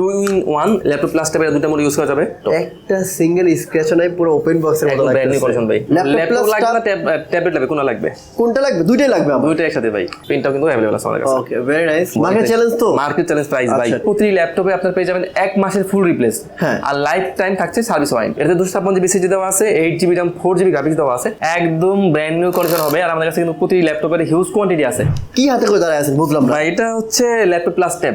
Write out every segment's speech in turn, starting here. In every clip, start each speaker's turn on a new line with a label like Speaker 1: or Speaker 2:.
Speaker 1: Two in one laptop plus ট্যাবের দুটো mode use করা যাবে।
Speaker 2: একটা সিঙ্গেল স্ক্র্যাচ নাই পুরো ওপেন বক্সের মতো
Speaker 1: একদম ব্র্যান্ড নিউ কন্ডিশন ভাই।
Speaker 2: ল্যাপটপ
Speaker 1: লাগবে না ট্যাবলেট লাগবে কোনটা লাগবে?
Speaker 2: কোনটা লাগবে? দুইটাই লাগবে আমার।
Speaker 1: দুইটা একসাথে ভাই। প্রিন্টটাও কিন্তু অ্যাভেলেবল আছে আমাদের কাছে।
Speaker 2: Okay very nice market challenge তো?
Speaker 1: মার্কেট চ্যালেঞ্জ প্রাইস ভাই। প্রতি ল্যাপটপে আপনার পেয়ে যাবেন এক মাসের ফুল রিপ্লেস
Speaker 2: হ্যাঁ।
Speaker 1: আর লাইফ টাইম থাকছে সার্ভিস ওয়ারেন্টি এটাতে দুশো ছাপ্পান্ন জিবি সিজি দেওয়া আছে eight GB RAM four GB graphics দেওয়া আছে। একদম ব্র্যান্ড নিউ কন্ডিশন হবে। আর আমাদের কাছে কিন্তু প্রতি ল্যাপটপের হিউজ কোয়ান্টিটি আছে।
Speaker 2: কি হাতে করে দাঁড়ায় আছেন বুঝলাম না।
Speaker 1: ভাই এটা হচ্ছে ল্যাপটপ প্লাস ট্যাব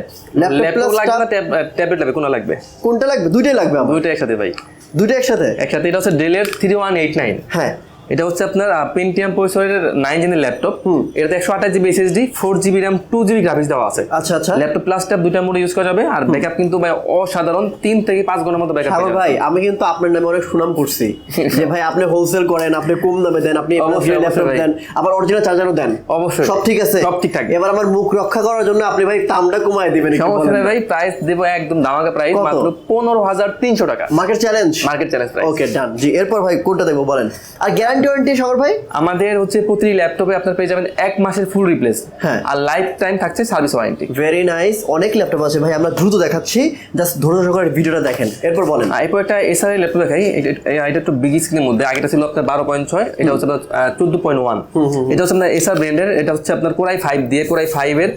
Speaker 1: ল্যাপটপ লাগবে না
Speaker 2: tab?
Speaker 1: ট্যাবলেট লাগবে কোনটা লাগবে?
Speaker 2: কোনটা লাগবে? দুইটাই লাগবে আমার।
Speaker 1: দুইটা একসাথে ভাই।
Speaker 2: দুইটা একসাথে?
Speaker 1: একসাথে এটা হচ্ছে ডেলের থ্রি ওয়ান এইট নাইন
Speaker 2: হ্যাঁ।
Speaker 1: এটা হচ্ছে আপনার পেন্টিয়াম প্রসেসরের নাইন জেনের ল্যাপটপ এটাতে একশো আঠাশ GB SSD four GB RAM two GB graphics দেওয়া আছে।
Speaker 2: আচ্ছা আচ্ছা।
Speaker 1: ল্যাপটপ প্লাস ট্যাব দুইটা মোডে ইউজ করা যাবে আর ব্যাকআপ কিন্তু ভাই অসাধারণ তিন থেকে পাঁচ ঘণ্টার মতো ব্যাকআপ
Speaker 2: ভাই আমি কিন্তু আপনার নামে অনেক সুনাম করছি। যে ভাই আপনি হোলসেল করেন আপনি কম দামে দেন আপনি ল্যাপটপ দেন আবার অরিজিনাল চার্জারও দেন।
Speaker 1: অবশ্যই।
Speaker 2: সব ঠিক আছে?
Speaker 1: সব ঠিকঠাক।
Speaker 2: এবার আমার মুখ রক্ষা করার জন্য আপনি ভাই দামটা কমায় দিবেন
Speaker 1: সমস্যা ভাই প্রাইস দেবো একদম দামাকা প্রাইস মাত্র পনেরো হাজার তিনশো টাকা।
Speaker 2: Market challenge
Speaker 1: market challenge
Speaker 2: okay done ji এরপর ভাই কোনটা দেখব বলেন? আর গ্যারান্টি ওয়ারেন্টি সাগর ভাই?
Speaker 1: আমাদের হচ্ছে প্রতি ল্যাপটপে আপনার পেয়ে যাবেন এক মাসের ফুল রিপ্লেস
Speaker 2: হ্যাঁ।
Speaker 1: আর লাইফ টাইম থাকছে সার্ভিস ওয়ারেন্টি
Speaker 2: ভেরি নাইস অনেক ল্যাপটপ আছে ভাই আমরা দ্রুত দেখাচ্ছি। জাস্ট ধৈর্য সহকারে ভিডিওটা দেখেন এরপর বলেন।
Speaker 1: এরপর একটা এসআর ল্যাপটপ দেখাই এটা- একটু বিগ স্ক্রিনের মধ্যে আগেটা ছিল আপনার বারো পয়েন্ট ছয় এটা হচ্ছে আপনার চোদ্দ পয়েন্ট ওয়ান এটা হচ্ছে আপনার এসআর ব্র্যান্ডের এটা হচ্ছে আপনার কোরাই ফাইভ দিয়ে কোরাই ফাইভ এর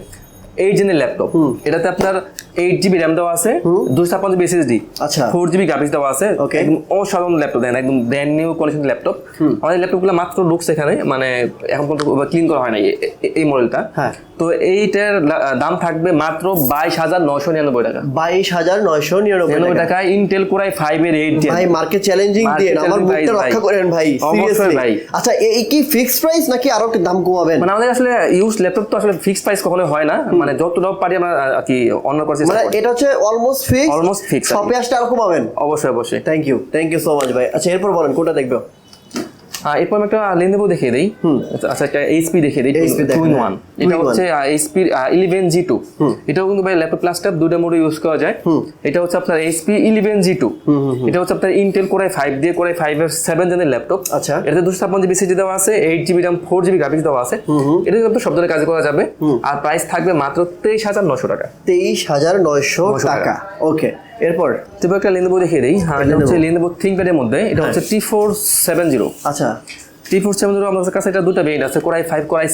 Speaker 1: এইট জেনের ল্যাপটপ এটাতে আপনার এইট জিবি র্যাম দেওয়া আছে দুশো ছাপ্পান্ন জিবি এসএসডি
Speaker 2: আচ্ছা।
Speaker 1: ফোর জিবি গ্রাফিক্স দেওয়া আছে। একদম অসাধারণ ল্যাপটপ দেন একদম ব্র্যান্ড নিউ কন্ডিশন ল্যাপটপ আমাদের ল্যাপটপগুলো মাত্র লুকস এখানে মানে এখন পর্যন্ত ক্লিন করা হয় না এই- মডেলটা
Speaker 2: হ্যাঁ।
Speaker 1: তো এইটার দাম থাকবে মাত্র বাইশ হাজার নয়শো নিরানব্বই টাকা।
Speaker 2: বাইশ হাজার নয়শো নিরানব্বই টাকা।
Speaker 1: ইন্টেল কোরাই ফাইভ এর এইট
Speaker 2: ভাই মার্কেট চ্যালেঞ্জিং দিয়ে আমার মুখটা রক্ষা। করেন ভাই সিরিয়াসলি
Speaker 1: ভাই।
Speaker 2: আচ্ছা এই কি ফিক্সড প্রাইস নাকি আরও দাম কমাবেন?
Speaker 1: মানে আমাদের আসলে ইউজ ল্যাপটপ তো আসলে ফিক্সড প্রাইস কখনো হয় না। মানে যতটা পারি আমরা আর কি অন্য করছি
Speaker 2: মানে এটা হচ্ছে অলমোস্ট ফিক্স
Speaker 1: অলমোস্ট ফিক্স।
Speaker 2: শপে আসতে আরও কমাবেন
Speaker 1: অবশ্যই অবশ্যই।
Speaker 2: Thank you thank you so much ভাই। আচ্ছা এরপর বলেন কোনটা দেখবে?
Speaker 1: হ্যাঁ এরপর আমি একটা লেনদেবো দেখিয়ে দিই। আচ্ছা একটা এইচপি দেখিয়ে দিই। Two in. ওয়ান এটা হচ্ছে এইচপি ইলেভেন জি টু এটাও কিন্তু ভাই ল্যাপটপ প্লাস ট্যাব দুটো মোডে ইউজ করা যায়। এটা হচ্ছে আপনার এইচপি ইলেভেন জি টু এটা হচ্ছে আপনার ইন্টেল কোরাই ফাইভ দিয়ে কোরাই ফাইভ এর সেভেন জেনের ল্যাপটপ
Speaker 2: আচ্ছা।
Speaker 1: এটাতে দুশো ছাপ্পান্ন জিবি সিজি দেওয়া আছে eight GB RAM four GB graphics দেওয়া আছে। এটা কিন্তু সব ধরনের কাজ করা যাবে। আর প্রাইস থাকবে মাত্র তেইশ হাজার নশো টাকা।
Speaker 2: তেইশ হাজার নয়শো
Speaker 1: 900 টাকা।
Speaker 2: টাকা। ওকে এরপর
Speaker 1: তবে একটা লেনদেবো দেখিয়ে দিই হ্যাঁ এটা হচ্ছে লেনদেবো থিঙ্কপ্যাডের মধ্যে। এটা হচ্ছে টি ফোর সেভেন জিরো
Speaker 2: আচ্ছা।
Speaker 1: টি ফোর সেভেন জিরো আমাদের কাছে এটা দুটো ভেরিয়েন্ট আছে core i five core i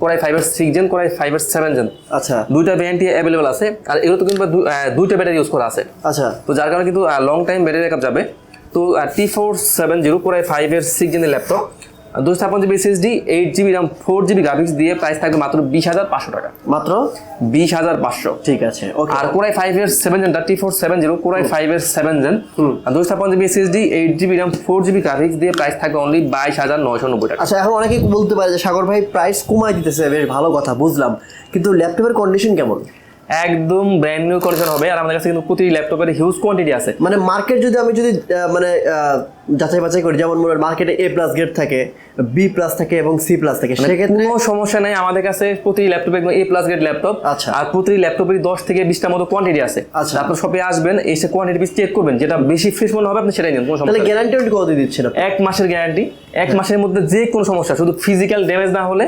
Speaker 1: core i ফাইভের সিক্স জেন কোরাই ফাইভের সেভেন জেন
Speaker 2: আচ্ছা।
Speaker 1: দুইটা ভ্যারিয়েন্টই অ্যাভেলেবল আছে। আর এগুলো তো কিন্তু দুইটা ব্যাটারি ইউজ করা আছে।
Speaker 2: আচ্ছা।
Speaker 1: তো যার কারণে কিন্তু লং টাইম ব্যাটারি ব্যাকআপ যাবে। তো T four seven zero core i ফাইভের সিক্স জেনের ল্যাপটপ দুশো ছাপ্পান্ন GB SSD eight GB RAM four GB graphics দিয়ে প্রাইস থাকবে মাত্র বিশ হাজার পাঁচশো টাকা।
Speaker 2: মাত্র?
Speaker 1: বিশ হাজার পাঁচশো।
Speaker 2: ঠিক আছে
Speaker 1: আর কোরাই ফাইভ এর seven gen T four seven zero core i five এর সেভেন জেন দুশো ছাপ্পান্ন GB SSD eight GB RAM four GB graphics দিয়ে প্রাইস থাকবে অনলি বাইশ হাজার নয়শো নব্বই টাকা।
Speaker 2: আচ্ছা এখন অনেকেই বলতে পারে যে সাগর ভাই প্রাইস কমাই দিতেছে বেশ ভালো কথা বুঝলাম। কিন্তু ল্যাপটপের কন্ডিশন কেমন?
Speaker 1: একদম ব্র্যান্ড নিউ কন্ডিশন হবে। আর আমাদের কাছে কিন্তু প্রতি ল্যাপটপের হিউজ কোয়ান্টিটি আছে।
Speaker 2: মানে মার্কেট যদি আমি যদি মানে যাচাই বাছাই করি যেমন মনে মার্কেটে এ প্লাস গ্রেড থাকে বি প্লাস থাকে এবং সি প্লাস থাকে সেক্ষেত্রে
Speaker 1: কোনো সমস্যা নেই আমাদের কাছে প্রতি ল্যাপটপ একদম এ প্লাস গ্রেড ল্যাপটপ
Speaker 2: আচ্ছা।
Speaker 1: আর প্রতি ল্যাপটপের দশ থেকে বিশটা মতো কোয়ান্টিটি আছে।
Speaker 2: আচ্ছা।
Speaker 1: আপনার শপে আসবেন এসে কোয়ান্টিটি পিস চেক করবেন যেটা বেশি ফ্রেশ মনে হবে আপনি সেটাই নেন কোনো
Speaker 2: তাহলে গ্যারান্টি কত দিয়ে দিচ্ছেন
Speaker 1: এক মাসের গ্যারান্টি এক মাসের মধ্যে যে কোনো সমস্যা শুধু ফিজিক্যাল ড্যামেজ না হলে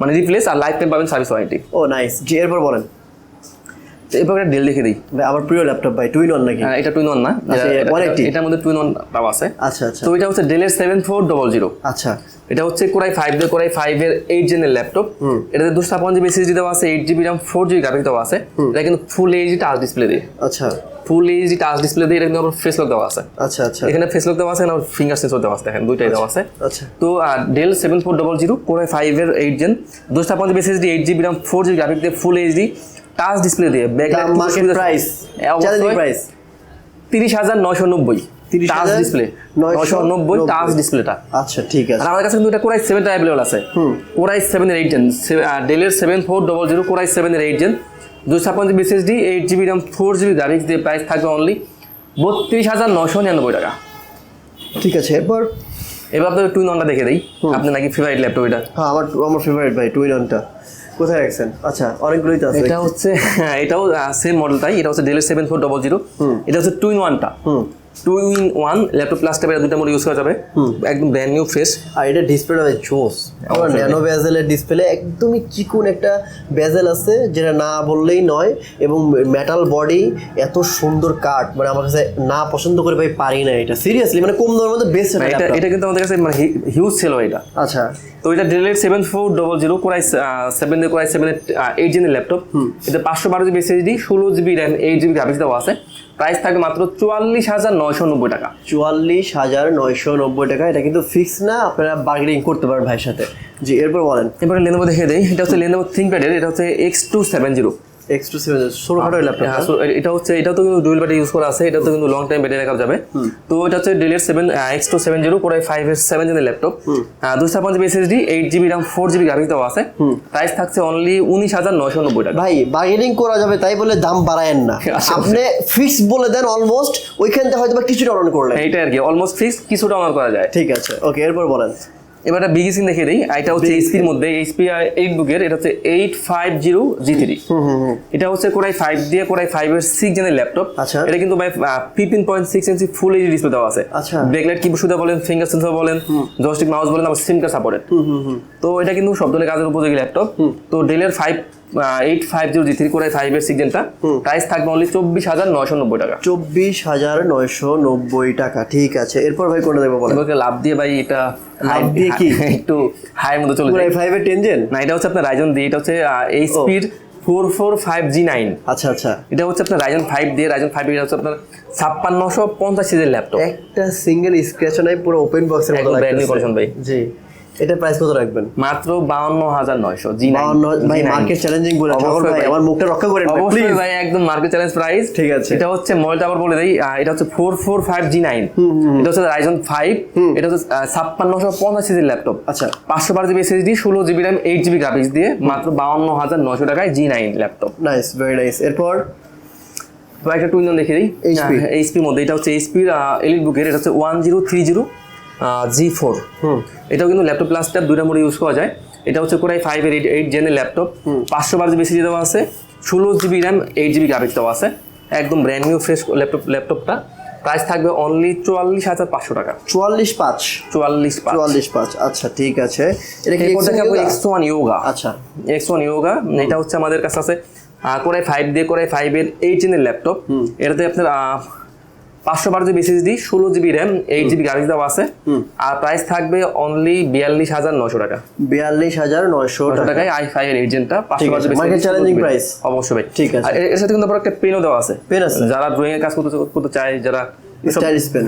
Speaker 1: মানে রিপ্লেস আর লাইফ টাইম পাবেন সার্ভিস ওয়ারেন্টি
Speaker 2: ও নাইস জি এরপর বলেন।
Speaker 1: এরপর একটা ডেল দেখে দিই।
Speaker 2: ভাই আমার প্রিয় ল্যাপটপ ভাই টুইন ওয়ান নাকি?
Speaker 1: হ্যাঁ, এটা টুইন ওয়ান না।
Speaker 2: আচ্ছা,
Speaker 1: এটা- এটা-
Speaker 2: 180
Speaker 1: এটার মধ্যে টুইন ওয়ান পাওয়া আছে।
Speaker 2: আচ্ছা আচ্ছা।
Speaker 1: তো এটা হচ্ছে ডেলের সেভেন ফোর ডবল জিরো
Speaker 2: আচ্ছা।
Speaker 1: এটা হচ্ছে কোরাই ফাইভ দিয়ে কোরাই ফাইভ এর এইট জেনের ল্যাপটপ এটাতে দুশো ছাপ্পান্ন জিবি এসএসডি দেওয়া আছে eight GB RAM four GB graphics দেওয়া আছে। এটা কিন্তু ফুল এইচডি টাচ ডিসপ্লে দিয়ে।
Speaker 2: আচ্ছা।
Speaker 1: ফুল এইচডি টাচ ডিসপ্লে দিয়ে এটা কিন্তু আমার ফেস লক দেওয়া আছে।
Speaker 2: আচ্ছা আচ্ছা।
Speaker 1: এখানে ফেস লক দেওয়া আছে আর ফিঙ্গার সেন্সর দেওয়া আছে দেখেন দুইটাই দেওয়া আছে।
Speaker 2: আচ্ছা
Speaker 1: তো Dell seven four double zero core i five এর এইট জেন দুশো পঞ্চাশ SSD eight GB RAM four GB graphic দিয়ে ফুল এইচডি টাচ ডিসপ্লে দিয়ে
Speaker 2: মার্কেট প্রাইস প্রাইস
Speaker 1: তিরিশ হাজার নয়শো নব্বই।
Speaker 2: 30,990
Speaker 1: টাচ ডিসপ্লে নয়শো নব্বই টাচ ডিসপ্লেটা
Speaker 2: আচ্ছা ঠিক আছে।
Speaker 1: আর কাছে কিন্তু এটা কোরাই সেভেনটা অ্যাভেলেবল আছে। Core i seven eight gen ডেলের seven four double zero core i seven eight gen দুশো ছাপ্পান্ন GB SSD eight GB RAM four GB graphics দিয়ে প্রাইস থাকবে অনলি বত্রিশ হাজার নশো নিরানব্বই টাকা।
Speaker 2: ঠিক আছে এরপর?
Speaker 1: এবার আপনাদের টুইন অনটা দেখে দিই। আপনি নাকি ফেভারিট ল্যাপটপ এটা?
Speaker 2: হ্যাঁ আমার আমার ফেভারিট ভাই টুইন অনটা কোথায় রাখছেন? আচ্ছা অনেকগুলোই তো আছে।
Speaker 1: এটা হচ্ছে হ্যাঁ, এটাও সেম মডেলটাই এটা হচ্ছে ডেলের সেভেন ফোর ডবল জিরো এটা হচ্ছে টুইন ওয়ানটা two in one laptop plus ট্যাবের দুইটা মোড ইউজ করা যাবে। একদম ব্র্যান্ড নিউ ফ্রেশ
Speaker 2: আর এটা ডিসপ্লেটা ভাই জোস। আমার ন্যানো বেজেলের ডিসপ্লে একদমই চিকুন একটা বেজেল আছে যেটা না বললেই নয় এবং মেটাল বডি এত সুন্দর কাট মানে আমার কাছে না পছন্দ করে ভাই পারি না এটা। সিরিয়াসলি মানে কম দামের মধ্যে বেস্ট
Speaker 1: এটা এটা কিন্তু আমাদের কাছে মানে হিউজ ছিল এটা।
Speaker 2: আচ্ছা।
Speaker 1: তো এটা ডেলের seven four double zero core i seven core i seven eight জিনের ল্যাপটপ এটা পাঁচশো বারো জিবি এসএসডি ষোলো GB RAM eight GB graphics দেওয়া আছে। প্রাইস থাকবে মাত্র চুয়াল্লিশ হাজার নয়শো নব্বই টাকা।
Speaker 2: চুয়াল্লিশ হাজার নয়শো নব্বই টাকা। এটা কিন্তু ফিক্স না আপনারা বার্গেনিং করতে পারেন ভাইয়ের সাথে। জি এরপর বলেন।
Speaker 1: এরপরে লেনোভো দেখে দেয় এটা হচ্ছে লেনোভো থিঙ্কপ্যাডের এটা হচ্ছে X two seven zero
Speaker 2: X two seven ষোলোখাটো laptop
Speaker 1: হ্যাঁ, এটা হচ্ছে এটাও তো কিন্তু ডুয়েল ব্যাটারি ইউজ করা আছে এটা তো কিন্তু লং টাইম ব্যাটারি রাখা যাবে। তো এটা হচ্ছে ডেলের seven X two seven zero core i five এর সেভেন জেনের ল্যাপটপ দুশো ছাপ্পান্ন GB SSD eight GB RAM four GB graphics দেওয়া আছে। প্রাইস থাকছে অনলি উনিশ হাজার নব্বই টাকা।
Speaker 2: ভাই বার্গেনিং করা যাবে তাই বলে দাম বাড়ায়েন না।
Speaker 1: আচ্ছা।
Speaker 2: আপনি ফিক্স বলে দেন অলমোস্ট ওইখান থেকে হয়তো বা কিছুটা অন করলেন।
Speaker 1: এইটা আর কি অলমোস্ট ফিক্স কিছুটা অনার করা যায়।
Speaker 2: ঠিক আছে ওকে এরপর বলেন।
Speaker 1: এবার একটা বিগ সিন দেখিয়ে দিই। এটা হচ্ছে এইচপির মধ্যে এইচপি এইট বুকের এটা হচ্ছে eight five zero G three এটা হচ্ছে কোরাই ফাইভ দিয়ে কোরাই ফাইভ এর সিক্স জেনের ল্যাপটপ
Speaker 2: আচ্ছা।
Speaker 1: এটা কিন্তু ভাই fifteen point six inch full H display দেওয়া আছে।
Speaker 2: আচ্ছা।
Speaker 1: ব্যাকলাইট কিবোর্ড সুবিধা বলেন ফিঙ্গার সেন্সর বলেন জয়স্টিক মাউস বলেন আবার সিম কার্ড সাপোর্টেড তো এটা কিন্তু সব ধরনের কাজের উপযোগী ল্যাপটপ তো ডেলের five eight five zero G three core i five এর সিক্স প্রাইস থাকবে অনলি চব্বিশ হাজার নয়শো নব্বই টাকা।
Speaker 2: চব্বিশ হাজার নয়শো নব্বই টাকা ঠিক আছে। এরপর ভাই কোনটা দেবো
Speaker 1: এবারে লাভ দিয়ে ভাই এটা
Speaker 2: লাভ দিয়ে কি?
Speaker 1: একটু হাইয়ের মধ্যে চলে যায়।
Speaker 2: পুরাই ফাইভের টেনজেন
Speaker 1: না এটা হচ্ছে আপনার রাইজন দিয়ে এটা হচ্ছে এইচপির four four five G nine
Speaker 2: আচ্ছা আচ্ছা।
Speaker 1: এটা হচ্ছে আপনার রাইজন ফাইভ দিয়ে রাইজন ফাইভ এটা হচ্ছে আপনার ছাপ্পান্নশো পঞ্চাশ সিজের ল্যাপটপ
Speaker 2: একটা সিঙ্গেল স্ক্র্যাচ নাই পুরো ওপেন বক্সের মতো
Speaker 1: brand new ভাই।
Speaker 2: জি। এটা প্রাইস কত রাখবেন?
Speaker 1: মাত্র বাউন্ন হাজার নয়শো জি
Speaker 2: ভাই মার্কেট চ্যালেঞ্জিং বলে ভাই। আমার মুখটা রক্ষা করেন
Speaker 1: অবশ্যই ভাই একদম মার্কেট চ্যালেঞ্জ প্রাইস
Speaker 2: ঠিক আছে।
Speaker 1: এটা হচ্ছে মডেলটা আবার বলে দেই এটা হচ্ছে four four five G nine এটা হচ্ছে রাইজন ফাইভ এটা হচ্ছে ছাপ্পান্নশো পঞ্চাশ সিজির ল্যাপটপ
Speaker 2: আচ্ছা।
Speaker 1: পাঁচশো বারো জিবি এসএসডি ষোলো GB RAM eight GB graphics দিয়ে মাত্র বাউন্ন হাজার নয়শো টাকায় G nine laptop
Speaker 2: nice very nice এরপর?
Speaker 1: একটা টু দেখে দিই।
Speaker 2: HP
Speaker 1: এইচপির মধ্যে। এটা হচ্ছে এইচপির এলিট বুকের এটা হচ্ছে one zero three zero G four এটাও কিন্তু ল্যাপটপ প্লাস ট্যাব দুইটা মোডে ইউজ করা যায়। এটা হচ্ছে কোরাই ফাইভ এর এইট এইট জেনের ল্যাপটপ পাঁচশো বারো জিবি সিজি দেওয়া আছে। ষোলো GB RAM eight GB graphics দেওয়া আছে। একদম ব্র্যান্ড নিউ ফ্রেশ ল্যাপটপ ল্যাপটপটা প্রাইস থাকবে অনলি চুয়াল্লিশ হাজার পাঁচশো টাকা।
Speaker 2: চুয়াল্লিশ পাঁচ।
Speaker 1: চুয়াল্লিশ পাঁচ।
Speaker 2: চুয়াল্লিশ পাঁচ আচ্ছা ঠিক আছে। এটা?
Speaker 1: এক্স ওয়ান ইয়োগা
Speaker 2: আচ্ছা।
Speaker 1: এক্স ওয়ান ইয়োগা এটা হচ্ছে আমাদের কাছে আছে। কোরাই ফাইভ দিয়ে কোরাই ফাইভ এর এইট জেনের ল্যাপটপ এটাতে আপনার পাঁচশো বারো জিবি এসএসডি ষোলো GB RAM eight GB graphics দেওয়া আছে। আর প্রাইস থাকবে অনলি বিয়াল্লিশ হাজার নশো টাকা।
Speaker 2: বিয়াল্লিশ হাজার নয়শো
Speaker 1: নশো
Speaker 2: টাকা।
Speaker 1: টাকায় আই ফাইভ এর এজেন্টটা পাঁচশো
Speaker 2: ঠিক
Speaker 1: বারো জিবি
Speaker 2: market challenging
Speaker 1: অবশ্যই ভাই।
Speaker 2: ঠিক আছে।
Speaker 1: এর সাথে কিন্তু একটা পেনও দেওয়া আছে।
Speaker 2: Pen আছে?
Speaker 1: যারা ড্রয়িং এর কাজ করতে করতে চায় যারা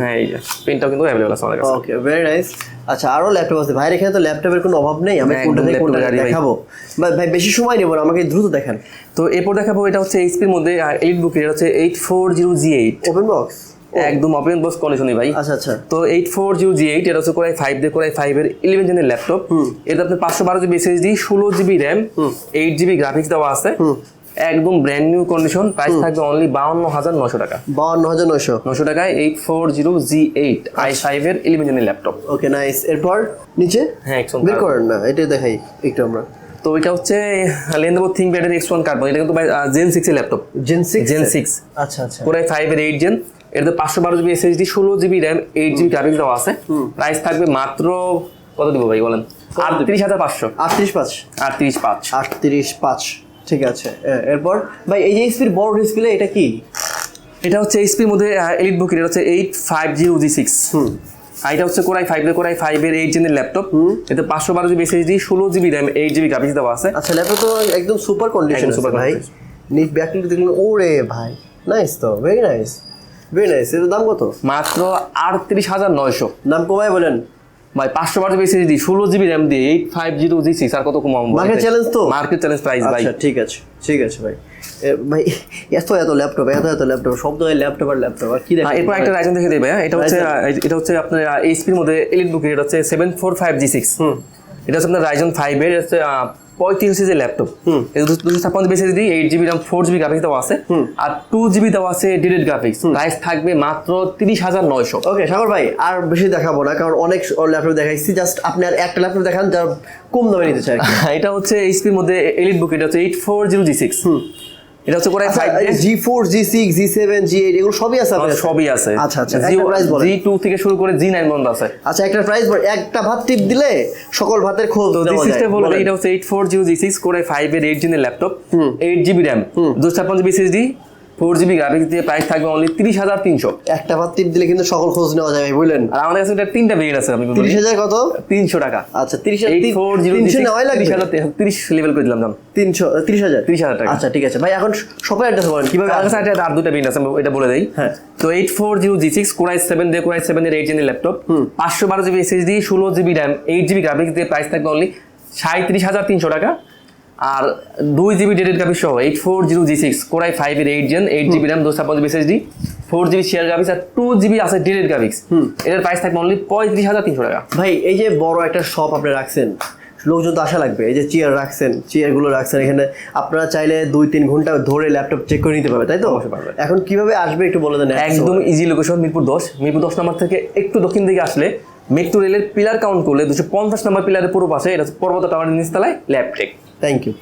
Speaker 1: হ্যাঁ এই পেনটাও কিন্তু অ্যাভেলেবল আছে আমাদের কাছে।
Speaker 2: ওকে ভেরি নাইস আচ্ছা আরও ল্যাপটপ আছে। ভাইয়ের এখানে তো ল্যাপটপের কোনো অভাব নেই। আমি কোনটা থেকে কোনটা
Speaker 1: গাড়ি ভাই।
Speaker 2: দেখাবো? ভাই ভাই বেশি সময় নেব না। আমাকে দ্রুত দেখান।
Speaker 1: তো এরপর দেখাবো এটা হচ্ছে এইচপির মধ্যে এইট বুকের এটা হচ্ছে eight four zero G eight
Speaker 2: open box
Speaker 1: একদম ওপেন বক্স কন্ডিশনে ভাই।
Speaker 2: আচ্ছা আচ্ছা।
Speaker 1: তো eight four zero G eight এটা হচ্ছে কোরাই ফাইভ দিয়ে কোরাই ফাইভ এর ইলেভেন জেনের ল্যাপটপ এটা আপনার পাঁচশো বারো জিবি এসএসডি ষোলো GB RAM eight GB graphics দেওয়া আছে। একদম ব্র্যান্ড নিউ কন্ডিশন প্রাইস থাকবে অনলি বাউন্ন হাজার নশো টাকা।
Speaker 2: বাউন্ন হাজার নয়শো।
Speaker 1: নশো টাকায় eight four zero G eight i five এর ইলেভেন জেনের ল্যাপটপ
Speaker 2: ওকে নাইস এরপর নিচে?
Speaker 1: হ্যাঁ একশো
Speaker 2: বের করেন না এটা দেখাই একটু আমরা।
Speaker 1: তো এটা হচ্ছে লেনদেবো থিঙ্ক প্যাডের এক্স ওয়ান কার্বন এটা কিন্তু জেন সিক্স এর laptop
Speaker 2: gen six
Speaker 1: gen six
Speaker 2: আচ্ছা আচ্ছা।
Speaker 1: কোরাই ফাইভ এর এইট জেন এটাতে পাঁচশো বারো জিবি এসএসডি ষোলো GB RAM eight GB graphics দেওয়া আছে। প্রাইস থাকবে মাত্র কত দিব ভাই বলেন? আটত্রিশ হাজার পাঁচশো।
Speaker 2: আটত্রিশ পাঁচ।
Speaker 1: আটত্রিশ পাঁচ।
Speaker 2: আটত্রিশ পাঁচ। ঠিক আছে। এরপর? ভাই এই যে স্পির বড় ডিসপ্লে এটা কি?
Speaker 1: এটা হচ্ছে এইচপির মধ্যে এলিট বুকের এটা হচ্ছে eight five zero G six এটা হচ্ছে core i five core i five এর এইট জেনের ল্যাপটপ এতে পাঁচশো বারো জিবি এসএসডি ষোলো GB RAM eight GB graphics দেওয়া আছে।
Speaker 2: আচ্ছা ল্যাপটপ তো একদম সুপার কন্ডিশন সুপার ভাই। নিট ব্যাকলিট দেখলেন ওরে ভাই। নাইস তো ভেরি নাইস ভেরি নাইস দাম কত?
Speaker 1: মাত্র আটত্রিশ হাজার নয়শো।
Speaker 2: দাম কমায় বলেন।
Speaker 1: ভাই পাঁচশো বারো জিবি এসএসডি ষোলো জিবি র্যাম দিয়ে eight five zero G six আর কত কমাবো
Speaker 2: Market challenge তো?
Speaker 1: মার্কেট চ্যালেঞ্জ প্রাইস ভাই।
Speaker 2: আচ্ছা ঠিক আছে ঠিক আছে ভাই। ভাই এত এত ল্যাপটপ এত এত ল্যাপটপ সব জায়গায় ল্যাপটপ আর ল্যাপটপ আর কি দেখেন
Speaker 1: এরপর একটা রাইজন দেখে দেবে? এটা হচ্ছে এটা হচ্ছে আপনার এইচপির মধ্যে এলিট বুকের এটা হচ্ছে seven four five G six এটা হচ্ছে আপনার রাইজন ফাইভ এর হচ্ছে পঁয়ত্রিশ যে ল্যাপটপ দুশো ছাপ্পান্ন GB SSD eight GB RAM four GB graphics দেওয়া আছে। আর টু জিবি দেওয়া আছে ডিরেক্ট গ্রাফিক্স প্রাইস থাকবে মাত্র তিরিশ হাজার নয়শো।
Speaker 2: ওকে সাগর ভাই আর বেশি দেখাবো না কারণ অনেক ল্যাপটপ দেখাইছি। জাস্ট আপনি আর একটা ল্যাপটপ দেখান যার কম দামে নিতে চাই
Speaker 1: এটা হচ্ছে এইচপির মধ্যে এলিট বুক এটা হচ্ছে eight four zero G six এটা হচ্ছে core i five
Speaker 2: G four G six G seven G eight এগুলো সবই আছে
Speaker 1: সবই আছে।
Speaker 2: আচ্ছা আচ্ছা
Speaker 1: জি টু থেকে শুরু করে জি নাইন পর্যন্ত আছে।
Speaker 2: আচ্ছা একটা প্রাইস একটা ভাত টিপ দিলে সকল ভাতের
Speaker 1: খোল জি সিক্সটা বলব এটা হচ্ছে eight four zero G six core i five এর এইট জিনের ল্যাপটপ এইট জিবি র্যাম দুশো ছাপ্পান্ন GB SSD four GB graphics দিয়ে প্রাইস থাকবে অনলি তিরিশ হাজার তিনশো।
Speaker 2: একটা ভাত টিপ দিলে কিন্তু সকল খোঁজ নেওয়া ভাই বুঝলেন?
Speaker 1: আর আমাদের কাছে এটা তিনটা ভেরিয়েন্ট আছে আমি
Speaker 2: তিরিশ হাজার কত?
Speaker 1: তিনশো টাকা।
Speaker 2: আচ্ছা তিরিশ
Speaker 1: ফোর জিরো
Speaker 2: তিনশো নেওয়াই লাগবে?
Speaker 1: তিরিশ হাজার তিরিশ লেভেল করে দিলাম দাম।
Speaker 2: তিনশো তিরিশ হাজার?
Speaker 1: 30,000 টাকা।
Speaker 2: আচ্ছা ঠিক আছে। ভাই এখন শপের অ্যাড্রেস বলেন কীভাবে
Speaker 1: আমার কাছে একটা আর দুটা ভেরিয়েন্ট আছে এটা বলে দেই।
Speaker 2: হ্যাঁ।
Speaker 1: তো eight four zero G six core i seven দিয়ে কোরাই সেভেন এর এইট জিনের ল্যাপটপ পাঁচশো বারো জিবি এসএসডি ষোলো GB RAM eight GB graphics দিয়ে প্রাইস থাকবে অনলি সাঁত্রিশ হাজার তিনশো টাকা। আর দুই জিবি ডেটেড গ্রাফিক্স সহ eight four zero G six core i five এর eight gen eight GB RAM দুশো ছাপ্পান্ন GB SSD four GB share graphics আর টু জিবি আছে ডেটেড গ্রাফিক্স এটার প্রাইস থাকবে অনলি পঁয়ত্রিশ হাজার তিনশো টাকা।
Speaker 2: ভাই এই যে বড় একটা শপ আপনি রাখছেন লোকজন তো আশা লাগবে এই যে চেয়ার রাখছেন চেয়ারগুলো রাখছেন এখানে আপনারা চাইলে দুই তিন ঘণ্টা ধরে ল্যাপটপ চেক করে নিতে পারবে তাই তো?
Speaker 1: অবশ্যই
Speaker 2: এখন কীভাবে আসবে একটু বলে দেন
Speaker 1: একদম ইজি লোকেশন মিরপুর দশ মিরপুর দশ নম্বর থেকে একটু দক্ষিণ দিকে আসলে মেট্রো রেলের পিলার কাউন্ট করলে দুশো পঞ্চাশ নম্বর পিলারের পুরো পাশে এটা পর্বত টাওয়ারের নিচতলায় ল্যাবটেক
Speaker 2: থ্যাংক ইউ